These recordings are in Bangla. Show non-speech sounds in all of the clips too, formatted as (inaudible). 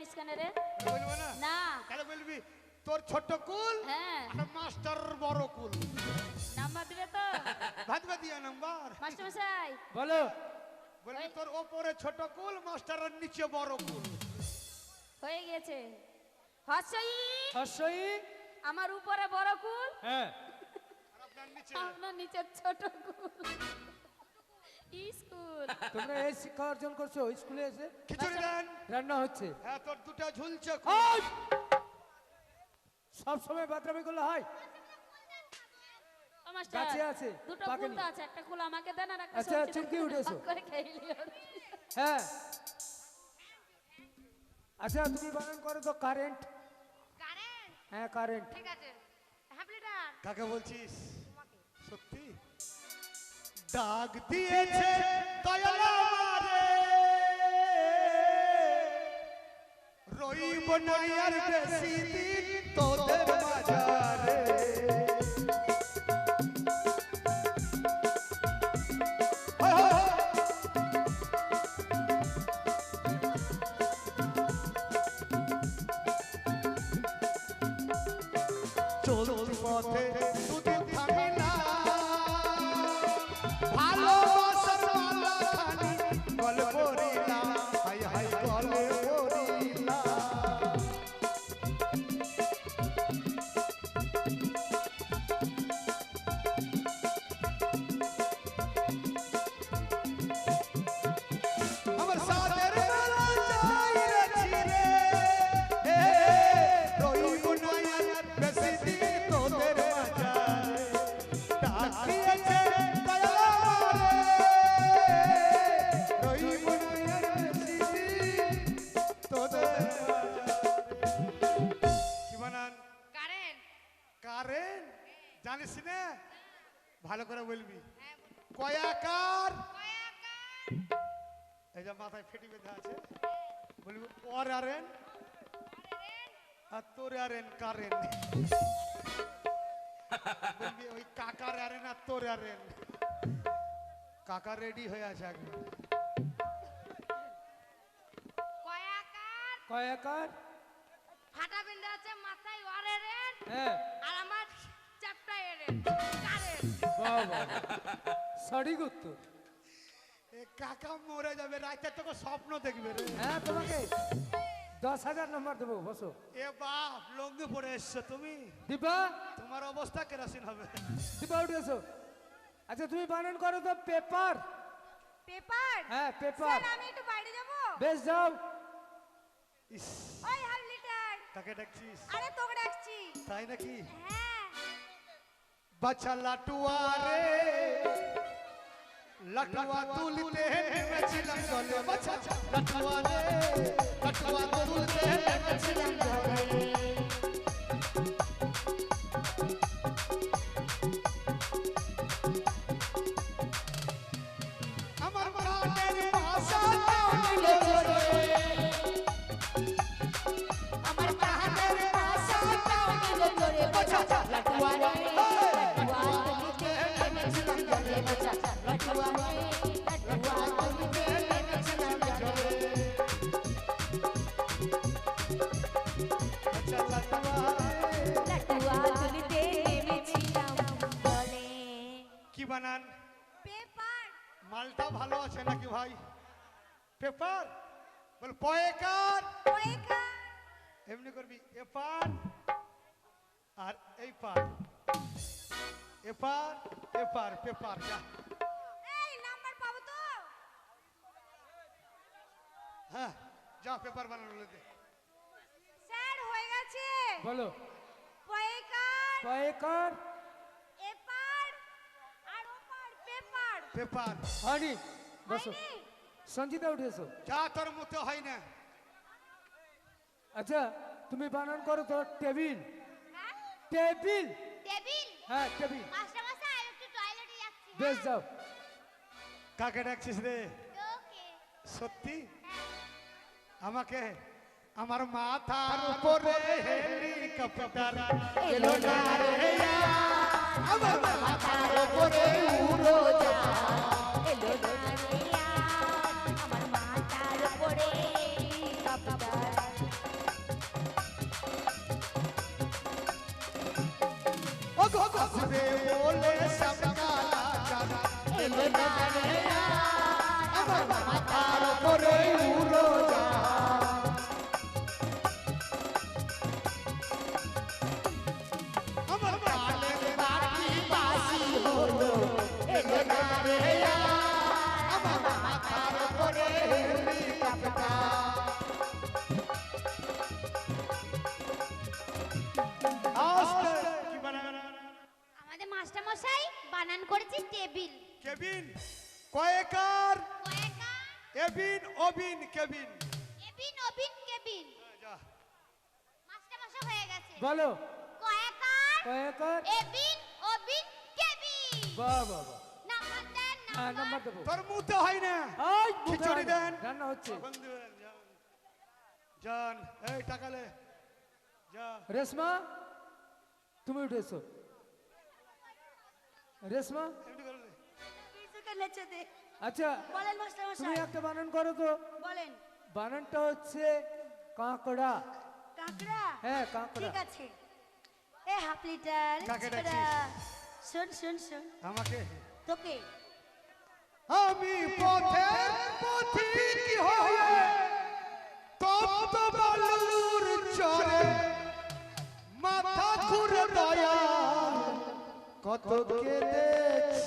আনিস কেন রে? বলব না? না। তাহলে বলবি তোর ছোট কুল হ্যাঁ। আর মাস্টার বড় কুল। নাম্বার দিবে তো? ভাত দিয়া নাম্বার। মাস্টার মশাই বলো। বলবি তোর ওপরে ছোট কুল মাস্টারের নিচে বড় কুল। হয়ে গেছে। হর্ষই। হর্ষই? আমার উপরে বড় কুল? হ্যাঁ। আর আপনার নিচে? আপনার নিচে ছোট কুল। স্কুল। তোমরা এই শিক্ষা অর্জন করছ স্কুলে এসে খিচুড়ি দেন। রান্না হচ্ছে। হ্যাঁ তোর দুটা ঝুলছে সব সময় বাথরুমে করলে হয়? ও আছে, দুটো পাকেনি। তো আছে একটা কুল আমাকে দেন আর একটা আচ্ছা, সবজি চুমকি উঠেছো। করে খেয়ে হ্যাঁ। আচ্ছা তুমি বানান করো তো কারেন্ট। কারেন্ট? হ্যাঁ কারেন্ট। ঠিক আছে। কাকে বলছিস? সত্যি? ডাক দিয়েছে রইব না আর বেশি দিন তোদের হো। চলতি পথে কারেন জানিস না ভালো করে বলবি। কয়াকার। এই যে মাথায় ফেটি বেঁধে আছে। বলবি ওর আরেন। আর তোর আরেন কারেন। বলবি ওই কাকার আরেন আর তোর আরেন। কাকা রেডি হয়ে আছে একবার। কয়াকার। কয়াকার। ফাটা বিন্দু আছে হ্যাঁ। আর আমার চ্যাপটা বাবা। সঠিক উত্তর কাকা মরে যাবে রাতে তোকে স্বপ্ন দেখবে রে। হ্যাঁ তোমাকে দশ হাজার নম্বর দেবো বসো। এ বাপ লঙ্গি পরে এসছো তুমি? দিবা তোমার অবস্থা কেরাসিন হবে? দিবা উঠে এসো। আচ্ছা তুমি বানান করো তো পেপার। পেপার? হ্যাঁ পেপার। আমি একটু বাইরে যাব? বেশ যাও। ইস। ওই হাফ লিটার। কাকে ডাকছিস? আরে তোকে ডাকছি। তাই নাকি হ্যাঁ বাচ্চা লাটুয়া রে লাটুয়া তুলতে নেমেছিলাম গলে বাচ্চা লাটুয়া রে লাটুয়া তুলতে নেমেছিলাম গলে বানান পেপার মালটা ভালো আছে নাকি ভাই পেপার বল পয়েকার কয়াকার এমনি করবি এপার আর এই পার এপার এপার পেপার যা। এই নাম্বার পাবো তো? হ্যাঁ যা পেপার বানানো দে। স্যার হয়ে গেছে। বলো। কয়াকার কয়েকার এপার আর ওপার পেপার। পেপার। হয়নি। বসো। সঞ্জিতা উঠে এসো যা তোর মতো হয় না। আচ্ছা তুমি বানান করো তো টেবিল। হ্যাঁ? টেবিল। টেবিল? হ্যাঁ টেবিল মাস্টার মশাই একটু টয়লেটে যাচ্ছি বেশ যাও। কাকে ডাকছিস রে? সত্যি? আমাকে? আমার মাথার উপরে হেলিকপ্টার এলো না রে আমার মাথার উপরে উড়ো আসবে বলে সব কালাকার এলো এবিন অবিন কেবিন। এবিন অবিন কেবিন। যা মাস্টার মশাই হয়ে গেছে। বলো। কয়েকার কয়েকর এবিন অবিন কেবিন। বাহ বাহ বাহ নাম্বার দেন হ্যাঁ নাম্বার। নাম্বার তোর মুতে হয় না। এই খিচুড়ি দেন। রান্না হচ্ছে। তখন দিবেন, যান। যান। এই টাকালে। যা। রেশমা তুমি উঠে এসো। রেশমা। এমনি দে। আচ্ছা বলেন মাস্টার তুমি মশাই একটা বানান করো তো। বলেন। বানানটা হচ্ছে কাঁকড়া। কাঁকড়া? হ্যাঁ কাঁকড়া। ঠিক আছে। এ হাফ লিটার কাকে? শোন শোন শোন। আমাকে? তোকে। আমি পথের পথিক হয়ে? তপ্ত বালুর চরে মাথা ঘুরে দয়া কত কেঁদেছি?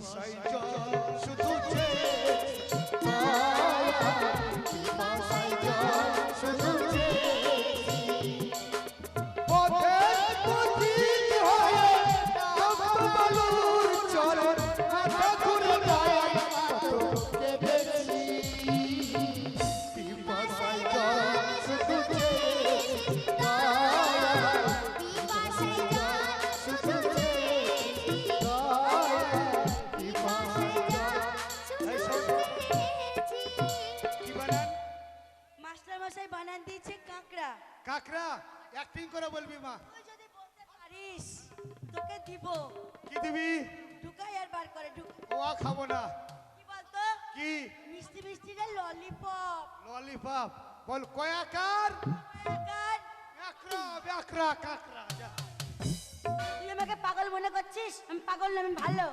摔跤 কাকরা অ্যাক্টিং করে বলবি মা। তুই যদি বলতে পারিস তোকে দিব। কি দিবি? ঢুকাই আর বার করে ঢুক। ও খাব না। কি বলতো? কি? মিষ্টি মিষ্টি রে ললিপপ। ললিপপ। বল কয়াকার কার ব্যাকরা ব্যাকরা কাকরা যা। তুই আমাকে পাগল মনে করছিস? আমি পাগল না আমি ভালো।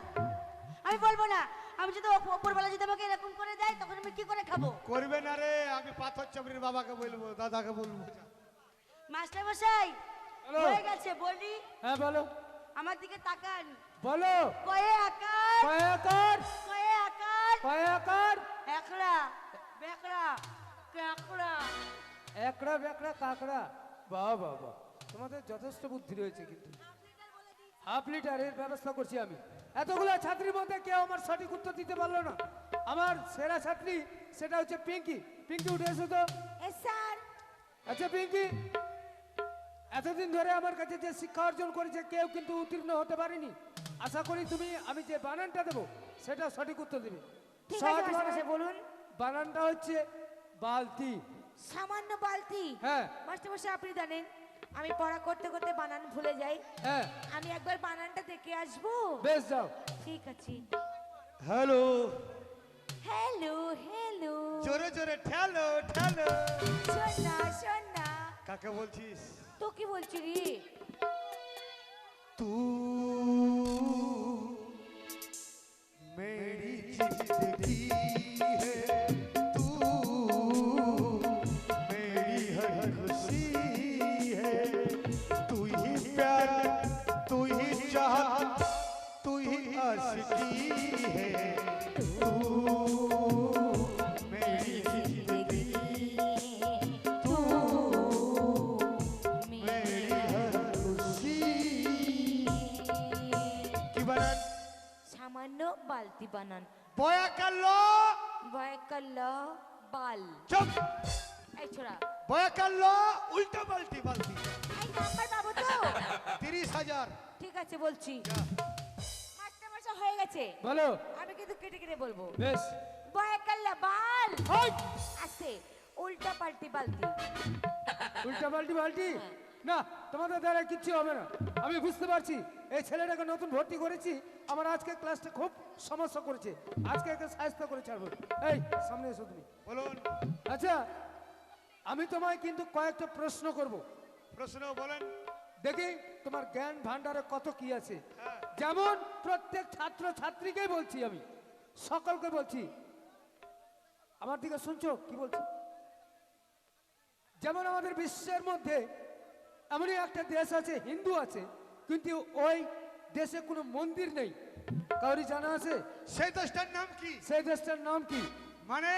আমি বলব না আমি যদি ওপ- ওপরবেলা যদি আমাকে এরকম করে দেয় তখন আমি কি করে খাব? করবে না রে আমি পাথর চাপড়ির বাবাকে বলব দাদাকে বলব। মাস্টার মশাই হয়ে গেছে বলি। হ্যাঁ বলো। আমার দিকে তাকান। বলো। কয়ে আকার। কয়েকর কয়ে আকার। কয়েকর একড়া বেকড়া কাকড়া। একড়া বেকড়া কাঁকড়া। বাহ বাহ বাহ। তোমাদের যথেষ্ট বুদ্ধি রয়েছে কিন্তু। হাফ লিটারের ব্যবস্থা করছি আমি। এতগুলো ছাত্রীর মধ্যে কেউ আমার সঠিক উত্তর দিতে পারল না। আমার সেরা ছাত্রী সেটা হচ্ছে পিঙ্কি। পিঙ্কি উঠে এসো তো। স্যার। আচ্ছা পিঙ্কি। এতদিন ধরে আমার কাছে যে শিক্ষা অর্জন করেছে কেউ কিন্তু উত্তীর্ণ হতে পারেনি। আশা করি তুমি আমি যে বানানটা দেবো সেটা সঠিক উত্তর দেবে। ঠিক আছে বলুন। বানানটা হচ্ছে বালতি। সামান্য বালতি? হ্যাঁ। মাস্টার মশাই আপনি জানেন আমি পড়া করতে করতে বানান ভুলে যাই। হ্যাঁ। আমি একবার বানানটা দেখে আসব? বেশ যাও। ঠিক আছে। হ্যালো। Hello hello. জোরে জোরে ঠেলো ঠেলো। শোন না শোন না কাকে বলছিস? তো কি বলছি রে। तू বানান। বয়া কাল্লো বয়কাল্ল বাল। চুপ এই ছোড়া। বয়া কাল্লো উল্টা পাল্টি বালতি এই নাম্বার পাবো তো। তিরিশ হাজার। ঠিক আছে বলছি। মাস্টার মশাই হয়ে গেছে। বলো। আমি কিন্তু কেটে কেটে বলব। বেশ। বয়কাল্ল বাল। হাই! আছে। উল্টা পাল্টি বালতি (laughs) উল্টা পাল্টি বাল্টি না তোমাদের দ্বারা কিচ্ছু হবে না। আমি বুঝতে পারছি এই ছেলেটাকে নতুন ভর্তি করেছি আমার আজকে ক্লাসটা খুব সমস্যা করেছে। আজকে একে সাহায্য করে ছাড়বো। এই সামনে এসো তুমি। বলুন। আচ্ছা আমি তোমায় কিন্তু কয়েকটা প্রশ্ন করব। প্রশ্ন বলেন। দেখি তোমার জ্ঞান ভান্ডারে কত কি আছে? হ্যাঁ। যেমন প্রত্যেক ছাত্র ছাত্রীকেই বলছি আমি সকলকে বলছি। আমার দিকে শুনছো? কি বলছি? যেমন আমাদের বিশ্বের মধ্যে এমনই একটা দেশ আছে হিন্দু আছে কিন্তু ওই দেশে কোনো মন্দির নেই। কাউরি জানা আছে? সেই দেশটার নাম কি? সেই দেশটার নাম কি? মানে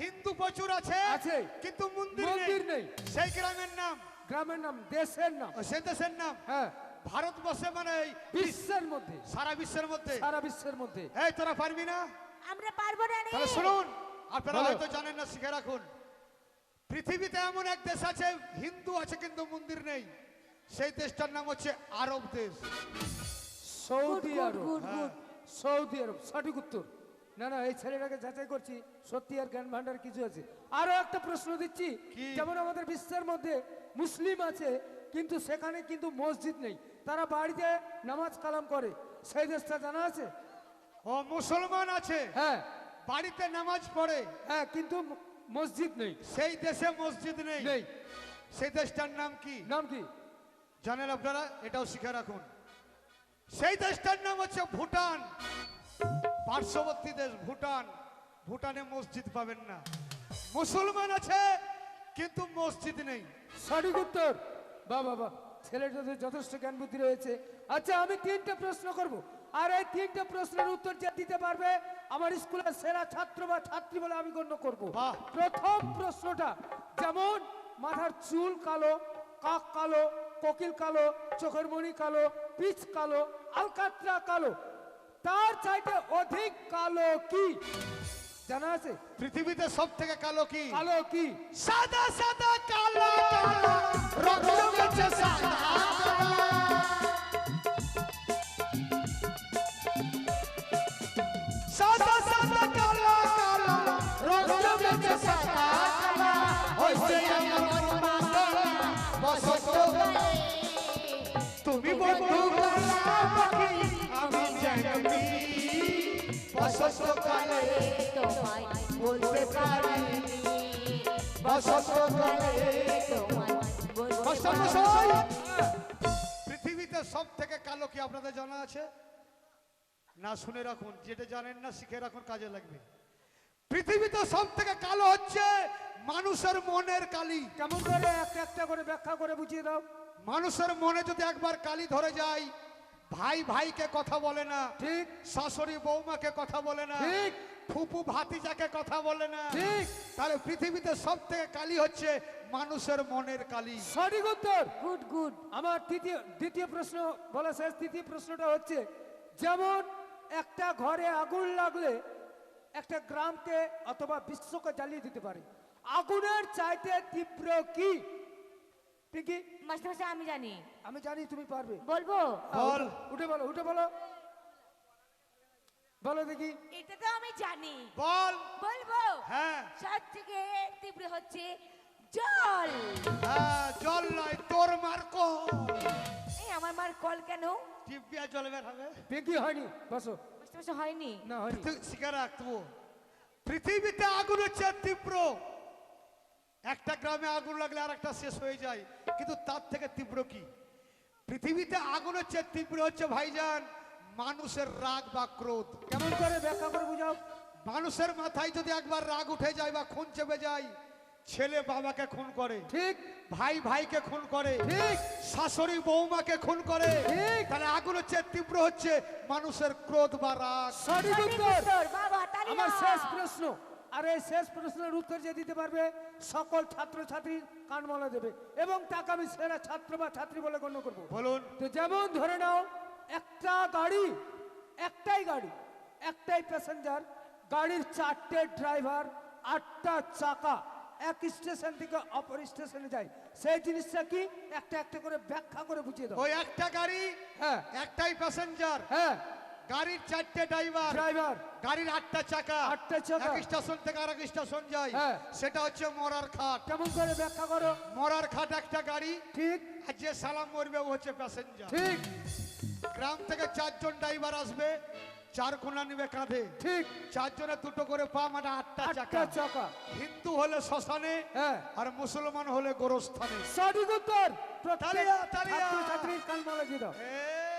হিন্দু প্রচুর আছে আছে। কিন্তু মন্দির মন্দির নেই। সেই গ্রামের নাম? গ্রামের নাম দেশের নাম। সেই দেশের নাম? হ্যাঁ। ভারতবর্ষে মানে বিশ্বের মধ্যে। সারা বিশ্বের মধ্যে? সারা বিশ্বের মধ্যে। এই তোরা পারবি না? আমরা পারব না তাহলে শুনুন আপনারা। হয়তো জানেন না শিখে রাখুন। পৃথিবীতে এমন এক দেশ আছে হিন্দু আছে কিন্তু মন্দির নেই। সেই দেশটার নাম হচ্ছে আরব দেশ। সৌদি আরব। হ্যাঁ, সৌদি আরব সঠিক উত্তর। না না এই ছেলেটাকে যাচাই করছি সত্যি আর জ্ঞান ভান্ডার কিছু আছে। আরও একটা প্রশ্ন দিচ্ছি কি? যেমন আমাদের বিশ্বের মধ্যে মুসলিম আছে কিন্তু সেখানে কিন্তু মসজিদ নেই। তারা বাড়িতে নামাজ কালাম করে। সেই দেশটা জানা আছে? ও মুসলমান আছে। হ্যাঁ। বাড়িতে নামাজ পড়ে। হ্যাঁ কিন্তু মসজিদ নেই। সেই দেশে মসজিদ নেই। নেই। সেই দেশটার নাম কি? নাম কি? জানেন আপনারা? এটাও শিখে রাখুন। সেই দেশটার নাম হচ্ছে ভুটান। পার্শ্ববর্তী দেশ ভুটান। ভুটানে মসজিদ পাবেন না। মুসলমান আছে কিন্তু মসজিদ নেই। সঠিক উত্তর। বা বাবা ছেলেটাদের যথেষ্ট জ্ঞান বুদ্ধি রয়েছে। আচ্ছা আমি তিনটে প্রশ্ন করব। আর এই তিনটে প্রশ্নের উত্তর যে দিতে পারবে আমার স্কুলের সেরা ছাত্র বা ছাত্রী বলে আমি গণ্য করব। প্রথম প্রশ্নটা যেমন মাথার চুল কালো কাক কালো কোকিল কালো চোখের মণি কালো পিচ কালো আলকাত্রা কালো তার চাইতে অধিক কালো কি? জানা আছে? পৃথিবীতে সব থেকে কালো কি? কালো কি? সাদা সাদা কালো। কালো রক্ত সাদা। আমি জানি বসন্ত তোমায় বলতে পারি বসন্ত তোমায় বলতে মাস্টার মশাই পৃথিবীতে সব থেকে কালো কি আপনাদের জানা আছে? না শুনে রাখুন। যেটা জানেন না শিখে রাখুন কাজে লাগবে। পৃথিবীতে সব থেকে কালো হচ্ছে মানুষের মনের কালি। কেমন করে? একটা একটা করে ব্যাখ্যা করে বুঝিয়ে দাও। মানুষের মনে যদি একবার কালি ধরে যায় ভাই ভাইকে কথা বলে না। ঠিক। শাশুড়ি বৌমাকে কথা বলে না। ঠিক। ফুপু ভাতিজাকে কথা বলে না। ঠিক। তাহলে পৃথিবীতে সব থেকে কালি হচ্ছে মানুষের মনের কালি। সঠিক উত্তর। Good good. আমার তৃতীয় দ্বিতীয় প্রশ্ন বলা শেষ। তৃতীয় প্রশ্নটা হচ্ছে যেমন একটা ঘরে আগুন লাগলে একটা গ্রামকে অথবা বিশ্বকে জ্বালিয়ে দিতে পারে। আগুনের চাইতে তীব্র কি? পিঙ্কি? মাস্টার আমি জানি। আমি জানি তুমি পারবে। বলব? বল। উঠে বলো উঠে বলো। বলো দেখি। এটা তো আমি জানি। বল। বলব? হ্যাঁ। সব থেকে তীব্র হচ্ছে জল। হ্যাঁ জল নয় তোর মার্কো এই আমার মার কল কেন? টিপিয়া জল বের হবে পিঙ্কি হয়নি বসো। মশাই হয়নি? না হয়নি। তুই শিখে রাখব পৃথিবীতে আগুন হচ্ছে তীব্র। একটা গ্রামে আগুন লাগলে আর একটা শেষ হয়ে যায়। কিন্তু তার থেকে তীব্র কি? পৃথিবীতে আগুন হচ্ছে তীব্র হচ্ছে ভাইজান মানুষের রাগ বা ক্রোধ। কেমন করে ব্যাখ্যা করে বুঝাও? মানুষের মাথায় যদি একবার রাগ উঠে যায় বা খুন চেপে যায় ছেলে বাবাকে খুন করে ঠিক। ভাই ভাইকে খুন করে ঠিক। শাশুড়ি বৌমাকে খুন করে ঠিক। তাহলে আগুন হচ্ছে তীব্র হচ্ছে মানুষের ক্রোধ বা রাগ। আমার শেষ প্রশ্ন। আর এই শেষ প্রশ্নের উত্তর যে দিতে পারবে সকল ছাত্র ছাত্রী কানমালা দেবে। এবং তাকে আমি সেরা ছাত্র বা ছাত্রী বলে গণ্য করব। বলুন। তো যেমন ধরে নাও একটা গাড়ি একটাই গাড়ি একটাই প্যাসেঞ্জার গাড়ির চারটে ড্রাইভার আটটা চাকা এক স্টেশন থেকে অপর স্টেশনে যায়। সেই জিনিসটা কি? একটা একটা করে ব্যাখ্যা করে বুঝিয়ে দাও। ওই একটা গাড়ি হ্যাঁ। একটাই প্যাসেঞ্জার হ্যাঁ। গাড়ির চারটে ড্রাইভার ড্রাইভার। গাড়ির আটটা চাকা আটটা চাকা। এক স্টেশন থেকে আরেক স্টেশন যায়। হ্যাঁ। সেটা হচ্ছে মরার খাট। কেমন করে ব্যাখ্যা করো? মরার খাট একটা গাড়ি ঠিক। আর যে সালাম মরবে ও হচ্ছে প্যাসেঞ্জার ঠিক। গ্রাম থেকে চারজন ড্রাইভার আসবে চার কোনা নিবে কাঁধে। ঠিক। চারজনে দুটো করে পা মানে আটটা চাকা। চাকা। হিন্দু হলে শ্মশানে হ্যাঁ। আর মুসলমান হলে গোরস্থানে। সঠিক উত্তর প্রত্যেক তালিয়া, তালিয়া।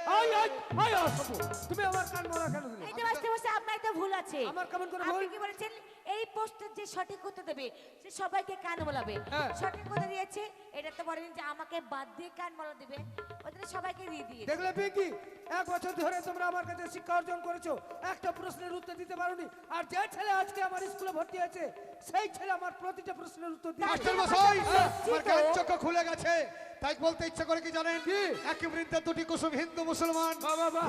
কান দিয়ে আয় আয় আয় অসভ্য। তুমি আমার কান মালা কেন দিলে? এই তো মাস্টার মশাই আপনার তো ভুল আছে। আমার কেমন করে আপনি কি বলেছেন? এই পোস্টের যে সঠিক উত্তর দেবে সে সবাইকে কান বলাবে। হ্যাঁ। সঠিক উত্তর দিয়েছে এটা তো বলেন যে আমাকে বাদ দিয়ে কান বলা দেবে। ওদের সবাইকে দিয়ে দিয়ে দেখলে পিঙ্কি এক বছর ধরে তোমরা আমার কাছে শিক্ষা অর্জন করেছ একটা প্রশ্নের উত্তর দিতে পারোনি। আর যে ছেলে আজকে আমার স্কুলে ভর্তি হয়েছে সেই ছেলে আমার প্রতিটা প্রশ্নের উত্তর দিয়েছে। মাস্টার মশাই হ্যাঁ, আমার জ্ঞান চক্ষু খুলে গেছে। তাই বলতে ইচ্ছা করে কি জানেন কি? একই বৃদ্ধা দুটি কুসুম হিন্দু মুসলমান।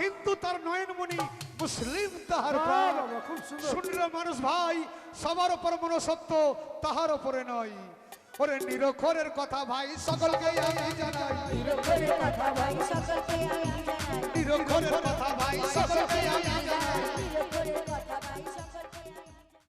হিন্দু তার নয়নমণি মুসলিম তাহার। শুনলে মানুষ ভাই সবার ওপর মনসত্ব তাহার ওপরে নয় ওরে নিরক্ষরের কথা ভাই সকলকে আমি জানাই কথা ভাই সকলকে আমি জানাই নিরক্ষরের